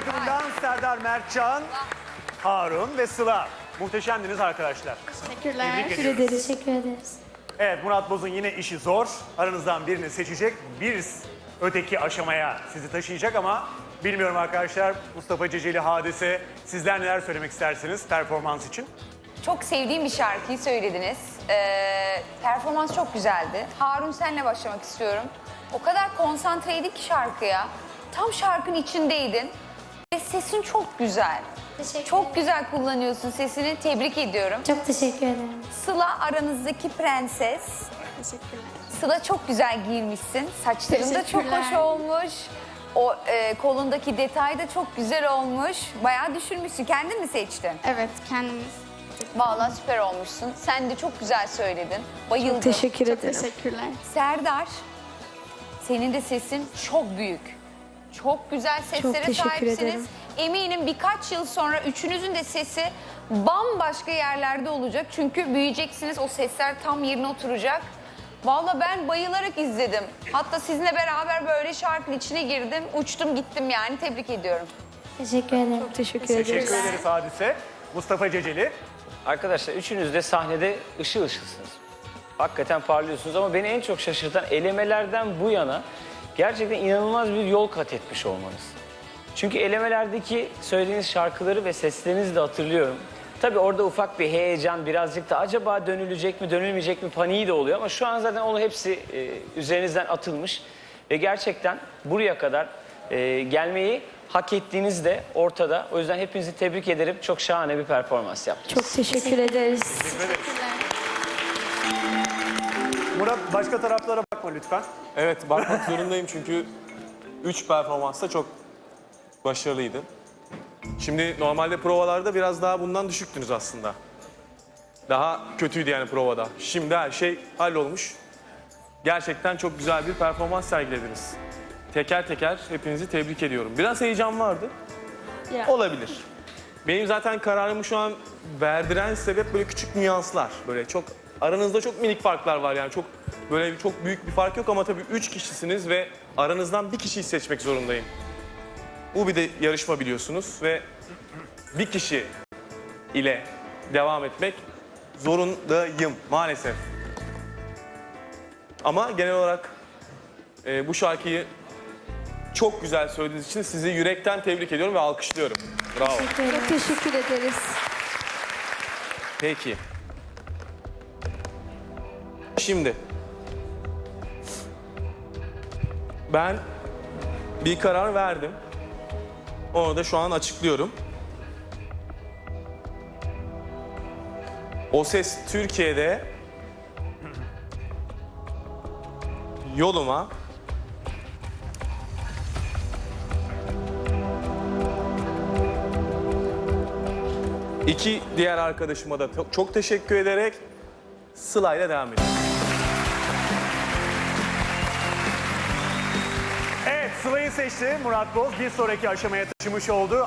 takımından Serdar Mertcan, Harun ve Sıla. Muhteşemdiniz arkadaşlar. Teşekkürler. Tebrik ediyoruz. Teşekkür ederiz. Evet, Murat Boz'un yine işi zor. Aranızdan birini seçecek. Bir öteki aşamaya sizi taşıyacak ama bilmiyorum arkadaşlar. Mustafa Ceceli Hadise, sizler neler söylemek istersiniz performans için? Çok sevdiğim bir şarkıyı söylediniz. Ee, performans çok güzeldi. Harun senle başlamak istiyorum. O kadar konsantreydik ki şarkıya. Tam şarkının içindeydin. Ve sesin çok güzel. Teşekkür Çok güzel kullanıyorsun sesini. Tebrik ediyorum. Çok teşekkür ederim. Sıla aranızdaki prenses. Teşekkürler. Sıla çok güzel giyinmişsin. Saçların da çok hoş olmuş. O e, kolundaki detay da çok güzel olmuş. Bayağı düşünmüşsün. Kendin mi seçtin? Evet kendimiz. Vallahi süper olmuşsun. Sen de çok güzel söyledin. Bayıldım. Teşekkür ederim. Teşekkürler. Serdar, senin de sesin çok büyük. Çok güzel seslere teşekkür sahipsiniz. ederim. Eminim birkaç yıl sonra üçünüzün de sesi bambaşka yerlerde olacak. Çünkü büyüyeceksiniz, o sesler tam yerine oturacak. Vallahi ben bayılarak izledim. Hatta sizinle beraber böyle şarkının içine girdim, uçtum gittim yani. Tebrik ediyorum. Teşekkür ederim. Teşekkür Teşekkür ederiz Hadise. Mustafa Ceceli. Arkadaşlar üçünüz de sahnede ışıl ışılsınız. Hakikaten parlıyorsunuz ama beni en çok şaşırtan elemelerden bu yana gerçekten inanılmaz bir yol kat etmiş olmanız. Çünkü elemelerdeki söylediğiniz şarkıları ve seslerinizi de hatırlıyorum. Tabii orada ufak bir heyecan, birazcık da acaba dönülecek mi, dönülmeyecek mi paniği de oluyor. Ama şu an zaten onu hepsi e, üzerinizden atılmış. Ve gerçekten buraya kadar e, gelmeyi hak ettiğiniz de ortada. O yüzden hepinizi tebrik ederim. Çok şahane bir performans yaptınız. Çok teşekkür ederiz. Murat başka taraflara bakma lütfen. Evet bakmak zorundayım çünkü 3 performans da çok başarılıydı. Şimdi normalde provalarda biraz daha bundan düşüktünüz aslında. Daha kötüydü yani provada. Şimdi her şey hallolmuş. Gerçekten çok güzel bir performans sergilediniz. Teker teker hepinizi tebrik ediyorum. Biraz heyecan vardı. Ya. Olabilir. Benim zaten kararımı şu an verdiren sebep böyle küçük nüanslar. Böyle çok aranızda çok minik farklar var yani çok böyle çok büyük bir fark yok ama tabii üç kişisiniz ve aranızdan bir kişiyi seçmek zorundayım. Bu bir de yarışma biliyorsunuz ve bir kişi ile devam etmek zorundayım maalesef. Ama genel olarak e, bu şarkıyı çok güzel söylediğiniz için sizi yürekten tebrik ediyorum ve alkışlıyorum. Bravo. Çok teşekkür ederiz. Peki. Şimdi ben bir karar verdim. Onu da şu an açıklıyorum. O ses Türkiye'de yoluma iki diğer arkadaşıma da çok- teşekkür ederek Sıla'yla devam ediyorum. Sıla'yı seçti Murat Boz. Bir sonraki aşamaya taşımış oldu.